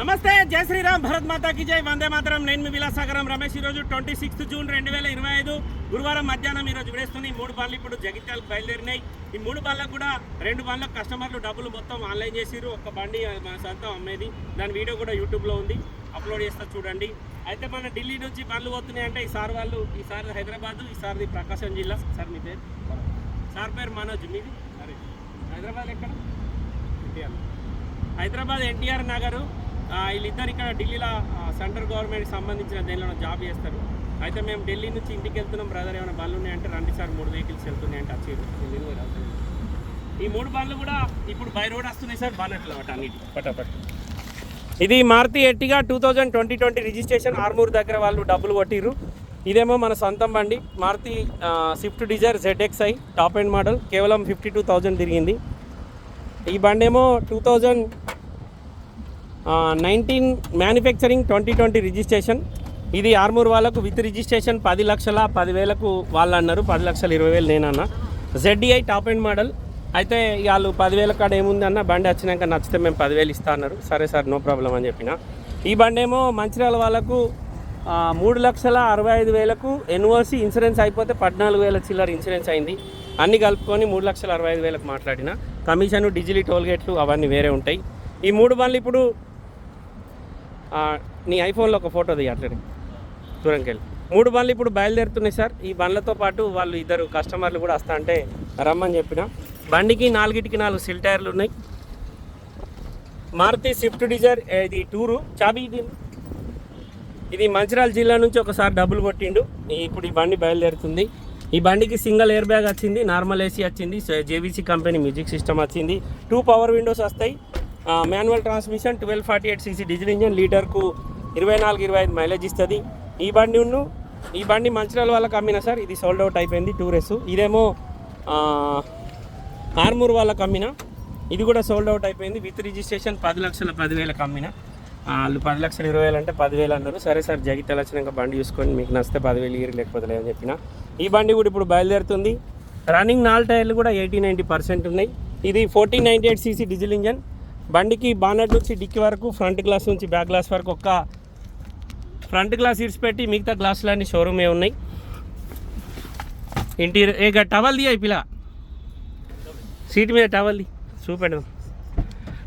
నమస్తే జై శ్రీరామ్ భరత్ మాతాకి జై. వందే మాతరం. నేను మీ విలాసాగరం రమేష్. ఈరోజు ట్వంటీ సిక్స్త్ జూన్ రెండు వేల ఇరవై ఐదు గురువారం మధ్యాహ్నం ఈరోజు విడేస్తుంది. ఈ మూడు బాళ్ళు ఇప్పుడు జగిత్యాలకు బయలుదేరినాయి. ఈ మూడు బాళ్ళకు కూడా రెండు బాళ్ళకు కస్టమర్లు డబ్బులు మొత్తం ఆన్లైన్ చేసిర్రు. ఒక బండి అది మన సొంతం అమ్మేది. దాని వీడియో కూడా యూట్యూబ్లో ఉంది. అప్లోడ్ చేస్తా చూడండి. అయితే మన ఢిల్లీ నుంచి బండ్లు పోతున్నాయి అంటే ఈసారి వాళ్ళు ఈసారి హైదరాబాద్ ఈసారిది ప్రకాశం జిల్లా. సార్ మీ పేరు? సార్ పేరు మనోజ్. మీది? సరే హైదరాబాద్ ఎక్కడ? ఎన్టీఆర్. హైదరాబాద్ ఎన్టీఆర్ నగరు. వీళ్ళిద్దరు ఇక్కడ ఢిల్లీలో సెంట్రల్ గవర్నమెంట్ సంబంధించిన దేనిలో జాబ్ చేస్తారు. అయితే మేము ఢిల్లీ నుంచి ఇంటికి వెళ్తున్నాం. బ్రదర్ ఏమైనా బండ్లు ఉన్నాయంటే రండి సార్ మూడు వెహికల్స్ వెళ్తున్నాయంటే వస్తున్నాను. ఈ మూడు బండ్లు కూడా ఇప్పుడు బై రోడ్ వస్తున్నాయి సార్ బానట్లు అన్నమాట అన్నిటి. పటాపట్ ఇది Maruti Ertiga two thousand twenty twenty registration Armoor దగ్గర వాళ్ళు డబ్బులు కొట్టిర్రు. ఇదేమో మన సొంతం బండి. Maruti Swift Dzire ZXi top end model. కేవలం ఫిఫ్టీ టూ థౌజండ్ తిరిగింది. ఈ బండి ఏమో two thousand nineteen manufacturing twenty twenty registration. ఇది ఆర్మూర్ వాళ్ళకు విత్ రిజిస్ట్రేషన్ పది లక్షల పదివేలకు వాళ్ళు అన్నారు. పది లక్షల ఇరవై వేలు నేనన్నా. ZDi top end model. అయితే వాళ్ళు పదివేల కాడ ఏముంది అన్న బండి వచ్చినాక నచ్చితే మేము పదివేలు ఇస్తా అన్నారు. సరే సార్ నో ప్రాబ్లం అని చెప్పిన. ఈ బండి ఏమో మంచిర్యాల వాళ్ళకు మూడు లక్షల అరవై ఐదు వేలకు ఎన్ఓసి ఇన్సూరెన్స్ అయిపోతే పద్నాలుగు వేల చిల్లర ఇన్సూరెన్స్ అయింది. అన్ని కలుపుకొని మూడు లక్షల అరవై ఐదు వేలకు మాట్లాడిన. కమిషన్ డిజిలీ టోల్గేట్లు అవన్నీ వేరే ఉంటాయి. ఈ మూడు బండ్లు ఇప్పుడు నీ ఐఫోన్లో ఒక ఫోటో దిగి అట్లనే. దూరంకి వెళ్ళి మూడు బండ్లు ఇప్పుడు బయలుదేరుతున్నాయి సార్. ఈ బండ్లతో పాటు వాళ్ళు ఇద్దరు కస్టమర్లు కూడా వస్తా అంటే రమ్మని చెప్పిన. బండికి నాలుగిటికి నాలుగు సిల్ టైర్లు ఉన్నాయి. మారుతి స్విఫ్ట్ డిజైర్ ఇది టూరు. చాబీ ఇది. ఇది మంచిర్యాల జిల్లా నుంచి ఒకసారి డబ్బులు కొట్టిండు. ఇప్పుడు ఈ బండి బయలుదేరుతుంది. ఈ బండికి సింగిల్ ఎయిర్ బ్యాగ్ వచ్చింది నార్మల్ ఏసీ వచ్చింది జేబీసీ కంపెనీ మ్యూజిక్ సిస్టమ్ వచ్చింది. టూ పవర్ విండోస్ వస్తాయి. Manual transmission twelve forty eight CC diesel engine లీటర్కు ఇరవై నాలుగు ఇరవై ఐదు మైలేజ్ ఇస్తుంది. ఈ బండి ఉన్ను ఈ బండి మంచిర్యాల వాళ్ళకి అమ్మిన సార్ ఇది సోల్డ్ అవుట్ అయిపోయింది టూరెస్ ఇదేమో ఆర్మూర్ వాళ్ళకి అమ్మిన ఇది కూడా సోల్డ్ అవుట్ అయిపోయింది. విత్ రిజిస్ట్రేషన్ పది లక్షల పదివేలకు అమ్మిన. వాళ్ళు పది లక్షల ఇరవై వేలు అంటే పదివేలు అన్నారు. సరే సార్ జగిత్యాల వచ్చినాక బండి చూసుకొని మీకు నచ్చితే పదివేలు ఇయర్ లేకపోతే లేదని చెప్పిన. ఈ బండి కూడా ఇప్పుడు బయలుదేరుతుంది. రన్నింగ్ నాలుగు టైర్లు కూడా ఎయిటీ నైంటీ పర్సెంట్ ఉన్నాయి. ఇది fourteen ninety eight CC diesel engine. బండికి బానట్ నుంచి డిక్కి వరకు ఫ్రంట్ గ్లాస్ నుంచి బ్యాక్ గ్లాస్ వరకు ఒక్క ఫ్రంట్ గ్లాస్ పెట్టి మిగతా గ్లాసులన్నీ షోరూమే ఉన్నాయి. ఇంటీరియర్ ఏ టవల్ ది పిల్ల. సీట్ మీద టవల్ ది. చూపెడదాం.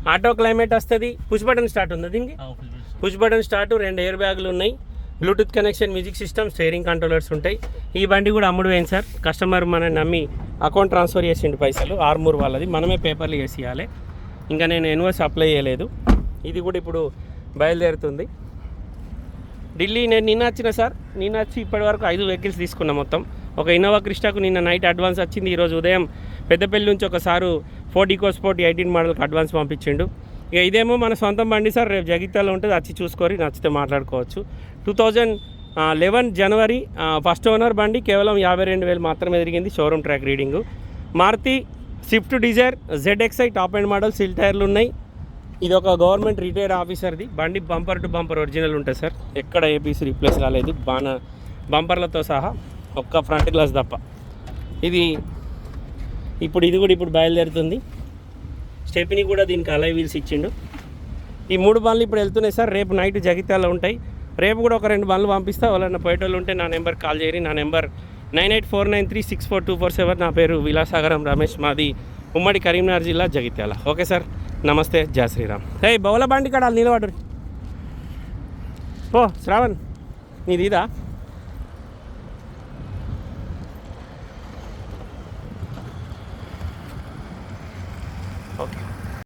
ఆటో క్లైమేట్ వస్తుంది. పుష్ బటన్ స్టార్ట్ ఉంది దీనికి? పుష్ బటన్ స్టార్ట్ రెండు ఎయిర్ బ్యాగులు ఉన్నాయి. Bluetooth connection music system steering controllers ఉంటాయి. ఈ బండి కూడా అమ్ముడు పోయింది సార్. కస్టమర్ మన నమ్మి అకౌంట్ ట్రాన్స్ఫర్ చేసిండు పైసలు. ఆర్మూర్ వాళ్ళది. మనమే పేపర్లు వేసి ఇవ్వాలి. ఇంకా నేను ఎన్ఓఎస్ అప్లై చేయలేదు. ఇది కూడా ఇప్పుడు బయలుదేరుతుంది. ఢిల్లీ నేను నిన్న వచ్చిన సార్ నిన్న వచ్చి ఇప్పటివరకు ఐదు వెహికల్స్ తీసుకున్నా మొత్తం. ఒక ఇన్నోవా క్రిస్టాకు నిన్న నైట్ అడ్వాన్స్ వచ్చింది. ఈరోజు ఉదయం పెద్దపల్లి నుంచి ఒకసారి ఫోర్ ఈకో స్పోర్ట్ ఎయిటీన్ మోడల్కి అడ్వాన్స్ పంపించిండు. ఇక ఇదేమో మన సొంతం బండి సార్ రేపు జగిత్యాల ఉంటుంది. వచ్చి చూసుకొని నచ్చితే మాట్లాడుకోవచ్చు. టూ థౌజండ్ లెవెన్ జనవరి ఫస్ట్ ఓనర్ బండి కేవలం యాభై రెండు వేలు మాత్రమే తిరిగింది. Showroom track reading. Maruti Swift Dzire ZXi top end model seal టైర్లు ఉన్నాయి. ఇది ఒక గవర్నమెంట్ రిటైర్ ఆఫీసర్ది. బండి బంపర్ టు బంపర్ ఒరిజినల్ ఉంటుంది సార్. ఎక్కడ ఏపీసీ రీప్లేస్ రాలేదు. బాణ బంపర్లతో సహా ఒక్క ఫ్రంట్ గ్లాస్ తప్ప. ఇది ఇప్పుడు ఇది కూడా ఇప్పుడు బయలుదేరుతుంది. స్టెప్ని కూడా దీనికి అలై వీల్స్ ఇచ్చిండు. ఈ మూడు బండ్లు ఇప్పుడు వెళ్తున్నాయి సార్. రేపు నైట్ జగిత్యాల ఉంటాయి. రేపు కూడా ఒక రెండు బండ్లు పంపిస్తా. వాళ్ళన్న పోయేటోళ్ళు ఉంటే నా నెంబర్ కాల్ చేయరి నా number nine eight four nine three six four two four seven నా పేరు విలాసాగరం రమేష్. మాది ఉమ్మడి కరీంనగర్ జిల్లా జగిత్యాల. Okay sir. నమస్తే. జయ శ్రీరామ్. హే బౌల బండి కాడ వాళ్ళు ఓ శ్రావణ్. నీది